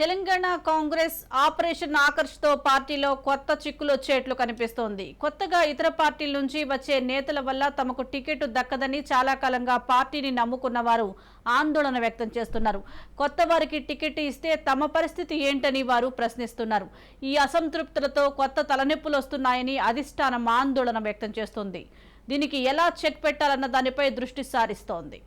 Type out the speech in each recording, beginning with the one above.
Telangana Congress operation ఆకర్ష్తో పార్టీలో కొత్త చిక్కులు వచ్చేట్లు కనిపిస్తోంది. కొత్తగా ఇతర పార్టీల నుంచి వచ్చే నేతల వల్ల తమకు టికెట్ దక్కదని చాలా కాలంగా పార్టీని నమ్ముకున్న వారు ఆందోళన వ్యక్తం చేస్తున్నారు. కొత్త వారికి టికెట్ ఇస్తే తమ పరిస్థితి ఏంటని వారు ప్రశ్నిస్తున్నారు. ఈ అసంతృప్తులతో కొత్త తలనొప్పులు వస్తున్నాయని అధిష్టానం ఆందోళన వ్యక్తం చేస్తోంది. దీనికి ఎలా చెక్ పెట్టాలన్న దానిపై దృష్టి సారిస్తోంది.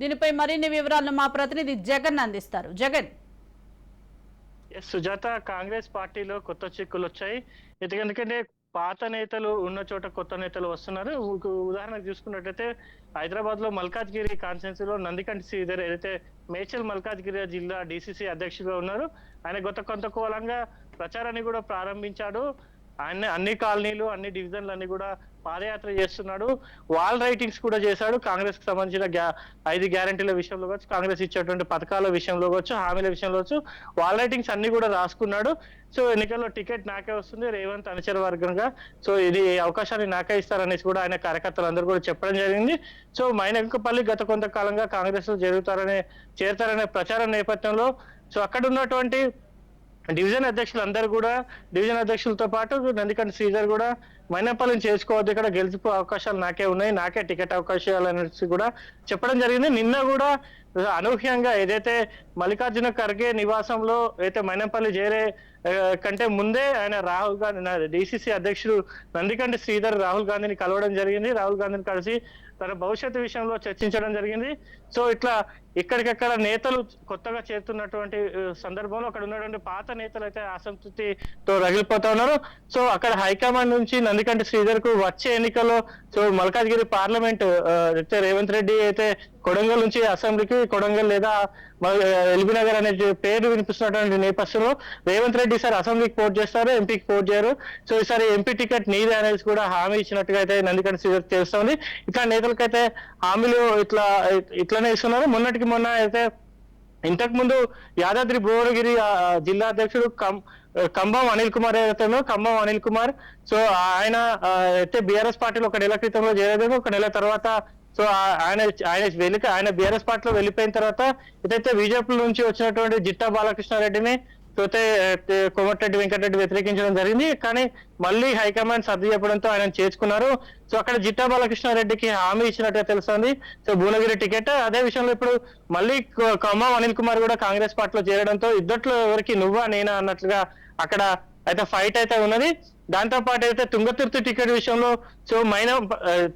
దీనిపై మరిన్ని వివరాలను మా ప్రతినిధి జగన్ అందిస్తారు. జగన్. సుజాత కాంగ్రెస్ పార్టీలో కొత్త చిక్కులు వచ్చాయి. ఎందుకంటే పాత నేతలు ఉన్న చోట కొత్త నేతలు వస్తున్నారు. ఉదాహరణకు చూసుకున్నట్టయితే హైదరాబాద్లో మల్కాజ్గిరి కాన్స్టిట్యున్సీలో నందికంటి శ్రీధర్ ఏదైతే మేచల్ మల్కాజ్గిరి జిల్లా డిసిసి అధ్యక్షుడిగా ఉన్నారు. ఆయన గత కొంత కాలంగా ప్రచారాన్ని కూడా ప్రారంభించాడు. ఆయన అన్ని కాలనీలు అన్ని డివిజన్లు అన్ని కూడా పాదయాత్ర చేస్తున్నాడు. వాల్ రైటింగ్స్ కూడా చేశాడు. కాంగ్రెస్కి సంబంధించిన గ్యా ఐదు గ్యారంటీల విషయంలో కావచ్చు కాంగ్రెస్ ఇచ్చేటువంటి పథకాల విషయంలో కావచ్చు హామీల విషయంలో కావచ్చు వాల్ రైటింగ్స్ అన్ని కూడా రాసుకున్నాడు. సో ఎన్నికల్లో టికెట్ నాకే వస్తుంది. రేవంత్ అనుచర వర్గంగా. సో ఇది అవకాశాన్ని నాకే ఇస్తారనేసి కూడా ఆయన కార్యకర్తలు అందరూ కూడా చెప్పడం జరిగింది. సో మైనకపల్లి గత కొంతకాలంగా కాంగ్రెస్లో జరుగుతారనే చేరుతారనే ప్రచారం నేపథ్యంలో సో అక్కడ ఉన్నటువంటి డివిజన్ అధ్యక్షులు అందరూ కూడా డివిజన్ అధ్యక్షులతో పాటు నందికంటి శ్రీధర్ కూడా మైనపల్లిని చేసుకోవద్దు ఇక్కడ గెలిచిపో అవకాశాలు నాకే ఉన్నాయి నాకే టికెట్ అవకాశాలు అనేసి కూడా చెప్పడం జరిగింది. నిన్న కూడా అనూహ్యంగా ఏదైతే మల్లికార్జున ఖర్గే నివాసంలో అయితే మైనపల్లి చేరే కంటే ముందే ఆయన రాహుల్ గాంధీ డిసిసి అధ్యక్షుడు నందికంటి శ్రీధర్ రాహుల్ గాంధీని కలవడం జరిగింది. రాహుల్ గాంధీని కలిసి తన భవిష్యత్తు విషయంలో చర్చించడం జరిగింది. సో ఇట్లా ఇక్కడికక్కడ నేతలు కొత్తగా చేరుతున్నటువంటి సందర్భంలో అక్కడ ఉన్నటువంటి పాత నేతలు అయితే అసంతృప్తితో రగిలిపోతా ఉన్నారు. సో అక్కడ హైకమాండ్ నుంచి నందికంటి శ్రీధర్కు వచ్చే ఎన్నికల్లో సో మల్కాజ్గిరి పార్లమెంట్ రేవంత్ రెడ్డి అయితే కొడంగల్ నుంచి అసెంబ్లీకి కొడంగల్ లేదా ఎల్బీనగర్ అనే పేరు వినిపిస్తున్నటువంటి నేపథ్యంలో రేవంత్ రెడ్డి సార్ అసెంబ్లీకి పోటీ చేస్తారు ఎంపీకి పోటీ చేయరు. సో ఈసారి ఎంపీ టికెట్ నీదే అనేది కూడా హామీ ఇచ్చినట్టుగా అయితే నందికంటి శ్రీధర్ తెలుస్తోంది. ఇట్లా నేతలకైతే హామీలు ఇట్లా ఇట్లానే ఇస్తున్నారు. మొన్నటికి మొన్న అయితే ఇంతకు ముందు యాదాద్రి భువనగిరి జిల్లా అధ్యక్షుడు కం కంబం అనిల్ కుమార్ ఏదైతేనో కంబం అనిల్ కుమార్. సో ఆయన అయితే బీఆర్ఎస్ పార్టీలో ఒక నెల క్రితంలో చేరేదేమో ఒక నెల తర్వాత సో ఆయన ఆయన వెళ్ళి ఆయన బీఆర్ఎస్ పార్టీలో వెళ్ళిపోయిన తర్వాత ఇదైతే బీజేపీ నుంచి వచ్చినటువంటి జిట్టా బాలకృష్ణారెడ్డిని పోతే కోమటిరెడ్డి వెంకటరెడ్డి వ్యతిరేకించడం జరిగింది. కానీ మళ్ళీ హైకమాండ్ సర్ది చెప్పడంతో ఆయన చేర్చుకున్నారు. సో అక్కడ జిట్టా బాలకృష్ణారెడ్డికి హామీ ఇచ్చినట్టుగా తెలుస్తుంది. So Bhuvanagiri ticket. అదే విషయంలో ఇప్పుడు మళ్ళీ ఖమ్మం అనిల్ కుమార్ కూడా కాంగ్రెస్ పార్టీలో చేరడంతో ఇద్దట్లో ఎవరికి నువ్వా నేనా అన్నట్లుగా అక్కడ అయితే ఫైట్ అయితే ఉన్నది. దాంతో పాటు అయితే తుంగతుర్తి టికెట్ విషయంలో సో మైన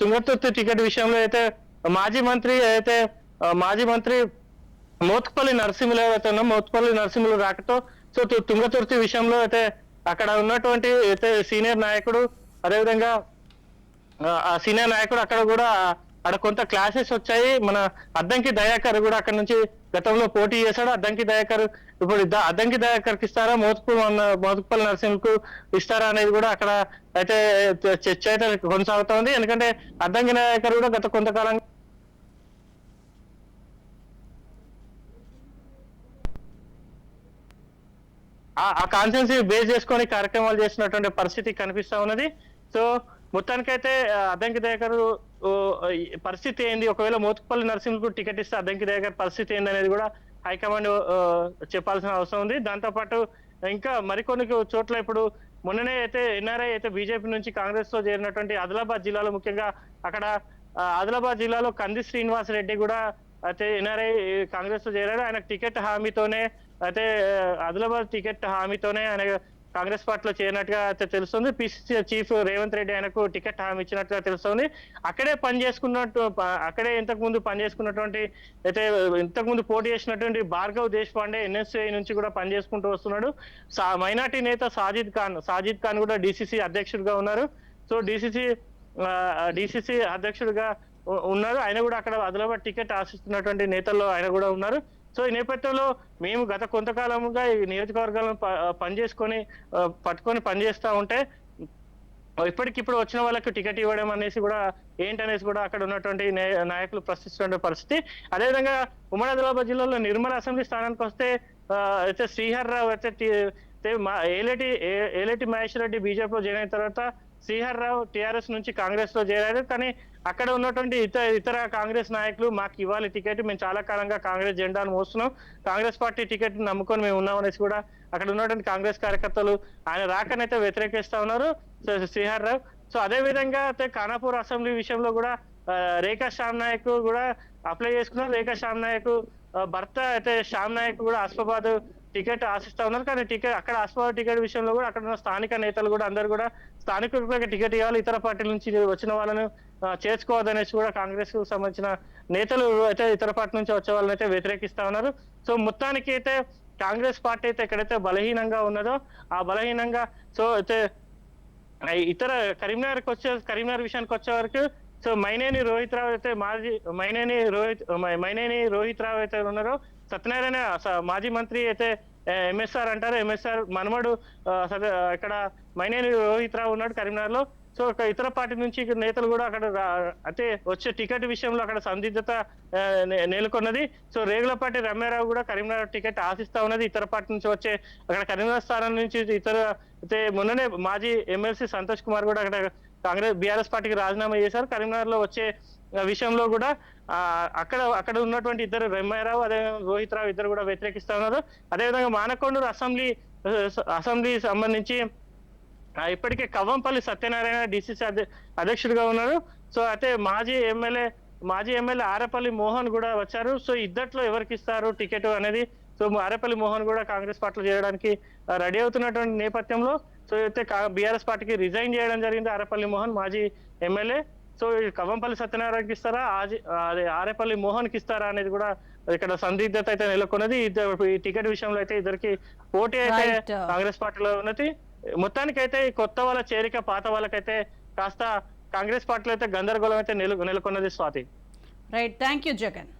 తుంగతుర్తి టికెట్ విషయంలో అయితే మాజీ మంత్రి అయితే మాజీ మంత్రి మోత్పల్లి నరసింహులు ఏవైతే ఉన్నా మోత్పల్లి నరసింహులు రాకతో సో తుంగతుర్తి విషయంలో అయితే అక్కడ ఉన్నటువంటి అయితే సీనియర్ నాయకుడు అదేవిధంగా ఆ, సీనియర్ నాయకుడు అక్కడ కూడా అక్కడ కొంత క్లాసెస్ వచ్చాయి. మన అద్దంకి దయాకర్ కూడా అక్కడ నుంచి గతంలో పోటీ చేశాడు. అద్దంకి దయాకర్ ఇప్పుడు అద్దంకి దయాకర్కి ఇస్తారా మోతుపు మోతుపల్లి నరసింహకు ఇస్తారా అనేది కూడా అక్కడ అయితే చర్చ అయితే కొనసాగుతోంది. ఎందుకంటే అద్దంకి దయాకర్ కూడా గత కొంతకాలంగా ఆ- కాన్సెన్స్ బేస్ చేసుకొని కార్యక్రమాలు చేసినటువంటి పరిస్థితి కనిపిస్తా ఉన్నది. సో మొత్తానికైతే అద్దంకి దయాకర్ ఓ, పరిస్థితి ఏంది? ఒకవేళ మోతుపల్లి నరసింహకు టికెట్ ఇస్తే అద్దంకి దయాకర్ పరిస్థితి ఏంది అనేది కూడా హైకమాండ్ చెప్పాల్సిన అవసరం ఉంది. దాంతోపాటు ఇంకా మరికొన్ని చోట్ల ఇప్పుడు మొన్ననే అయితే ఎన్ఆర్ఐ అయితే బీజేపీ నుంచి కాంగ్రెస్లో చేరినటువంటి ఆదిలాబాద్ జిల్లాలో ముఖ్యంగా అక్కడ ఆదిలాబాద్ జిల్లాలో కంది శ్రీనివాస్ రెడ్డి కూడా అయితే ఎన్ఆర్ఐ కాంగ్రెస్లో చేరాడు. ఆయన టికెట్ హామీతోనే అయితే ఆదిలాబాద్ టికెట్ హామీతోనే ఆయన కాంగ్రెస్ పార్టీలో చేరినట్టుగా అయితే తెలుస్తుంది. పిసిసి చీఫ్ రేవంత్ రెడ్డి ఆయనకు టికెట్ హామీ ఇచ్చినట్టుగా తెలుస్తుంది. అక్కడే పని చేసుకున్నట్టు అక్కడే ఇంతకు ముందు పని చేసుకున్నటువంటి అయితే ఇంతకు ముందు పోటీ చేసినటువంటి భార్గవ్ దేశపాండే ఎన్ఎస్ఐ నుంచి కూడా పని చేసుకుంటూ వస్తున్నాడు. సా మైనార్టీ నేత సాజిద్ ఖాన్ సాజిద్ ఖాన్ కూడా డిసిసి అధ్యక్షుడిగా ఉన్నారు. సో డిసిసి డిసిసి అధ్యక్షుడిగా ఉన్నారు. ఆయన కూడా అక్కడ ఆదిలాబాద్ టికెట్ ఆశిస్తున్నటువంటి నేతల్లో ఆయన కూడా ఉన్నారు. సో ఈ నేపథ్యంలో మేము గత కొంతకాలముగా ఈ నియోజకవర్గాలను ప- పనిచేసుకొని పట్టుకొని పనిచేస్తూ ఉంటే ఇప్పటికిప్పుడు వచ్చిన వాళ్ళకి టికెట్ ఇవ్వడం అనేసి కూడా ఏంటనేసి కూడా అక్కడ ఉన్నటువంటి నాయకులు ప్రశ్నిస్తున్న పరిస్థితి. అదేవిధంగా ఉమ్మడి ఆదిలాబాద్ జిల్లాలో నిర్మల్ అసెంబ్లీ స్థానానికి వస్తే అయితే శ్రీహర్ రావు అయితే మా ఏలేటి ఏలేటి మహేష్ రెడ్డి బీజేపీలో జాయిన్ అయిన తర్వాత శ్రీహర్ రావు టీఆర్ఎస్ నుంచి కాంగ్రెస్లో చేరారు. కానీ అక్కడ ఉన్నటువంటి ఇతర ఇతర కాంగ్రెస్ నాయకులు మాకు ఇవ్వాలి టికెట్ మేము చాలా కాలంగా కాంగ్రెస్ జెండాను మోస్తున్నాం. కాంగ్రెస్ పార్టీ టికెట్ నమ్ముకొని మేము ఉన్నాం అనేసి కూడా అక్కడ ఉన్నటువంటి కాంగ్రెస్ కార్యకర్తలు ఆయన రాకనైతే వ్యతిరేకిస్తా ఉన్నారు సో శ్రీహర్ రావు సో అదే విధంగా అయితే ఖానాపూర్ అసెంబ్లీ విషయంలో కూడా రేఖా శ్యామ్ నాయక్ కూడా అప్లై చేసుకున్నారు. రేఖా శ్యామ్ నాయక్ భర్త అయితే శ్యామ్ నాయక్ కూడా ఆసిఫాబాద్ టికెట్ ఆశిస్తా ఉన్నారు. కానీ టికెట్ అక్కడ ఆసిఫాబాద్ టికెట్ విషయంలో కూడా అక్కడ ఉన్న స్థానిక నేతలు కూడా అందరు కూడా స్థానికులకు టికెట్ ఇవ్వాలి. ఇతర పార్టీల నుంచి వచ్చిన వాళ్ళను ఆ, చేర్చుకోవద్దనేసి కూడా కాంగ్రెస్కు సంబంధించిన నేతలు అయితే ఇతర పార్టీ నుంచి వచ్చే వాళ్ళని అయితే వ్యతిరేకిస్తా ఉన్నారు. సో మొత్తానికి అయితే కాంగ్రెస్ పార్టీ అయితే ఎక్కడైతే బలహీనంగా ఉన్నదో ఆ బలహీనంగా సో అయితే ఇతర కరీంనగర్కి వచ్చే కరీంనగర్ విషయానికి వచ్చే వరకు సో మైనేని రోహిత్ రావు అయితే మాజీ మైనేని రోహిత్ మైనేని రోహిత్ రావు అయితే ఉన్నారో సత్యనారాయణ uh, మాజీ మంత్రి అయితే ఎంఎస్ఆర్ అంటారు. ఎంఎస్ఆర్ మనమడు uh, ఇక్కడ మైనేని రోహిత్ రావు ఉన్నాడు కరీంనగర్లో సో ఇతర పార్టీ నుంచి నేతలు కూడా అక్కడ అయితే అంటే వచ్చే టికెట్ విషయంలో అక్కడ సందిగ్ధత నెలకొన్నది. సో రేగులపాటి రమ్యారావు కూడా కరీంనగర్ టికెట్ ఆశిస్తా ఉన్నది. ఇతర పార్టీ నుంచి వచ్చే అక్కడ కరీంనగర్ స్థానం నుంచి ఇతర అయితే మొన్ననే మాజీ ఎమ్మెల్సీ సంతోష్ కుమార్ కూడా అక్కడ కాంగ్రెస్ బీఆర్ఎస్ పార్టీకి రాజీనామా చేశారు. కరీంనగర్లో వచ్చే విషయంలో కూడా అక్కడ అక్కడ ఉన్నటువంటి ఇద్దరు రమ్యారావు అదే రోహిత్ రావు ఇద్దరు కూడా వ్యతిరేకిస్తా ఉన్నారు. అదేవిధంగా మానకొండూరు అసెంబ్లీ అసెంబ్లీ సంబంధించి ఇప్పటికే కవ్వంపల్లి సత్యనారాయణ డిసిసి అధ్యక్షుడిగా ఉన్నారు. సో అయితే మాజీ ఎమ్మెల్యే మాజీ ఎమ్మెల్యే ఆరేపల్లి మోహన్ కూడా వచ్చారు. సో ఇద్దట్లో ఎవరికి ఇస్తారు టికెట్ అనేది? సో ఆరేపల్లి మోహన్ కూడా కాంగ్రెస్ పార్టీలో చేరడానికి రెడీ అవుతున్నటువంటి నేపథ్యంలో సో అయితే బీఆర్ఎస్ పార్టీకి రిజైన్ చేయడం జరిగింది ఆరేపల్లి మోహన్ మాజీ ఎమ్మెల్యే. సో ఈ కవ్వంపల్లి సత్యనారాయణకి ఇస్తారా? అదే ఆరేపల్లి మోహన్కి ఇస్తారా అనేది కూడా ఇక్కడ సందిగ్ధత అయితే నెలకొన్నది. ఇద్దరు- ఈ టికెట్ విషయంలో అయితే ఇద్దరికి పోటీ అయితే. కాంగ్రెస్ పార్టీలో ఉన్నది. మొత్తానికైతే ఈ కొత్త వాళ్ళ చేరిక పాత వాళ్ళకైతే కాస్త కాంగ్రెస్ పార్టీలో అయితే గందరగోళం అయితే నెల నెలకొన్నది Swathi. Right thank you Jagan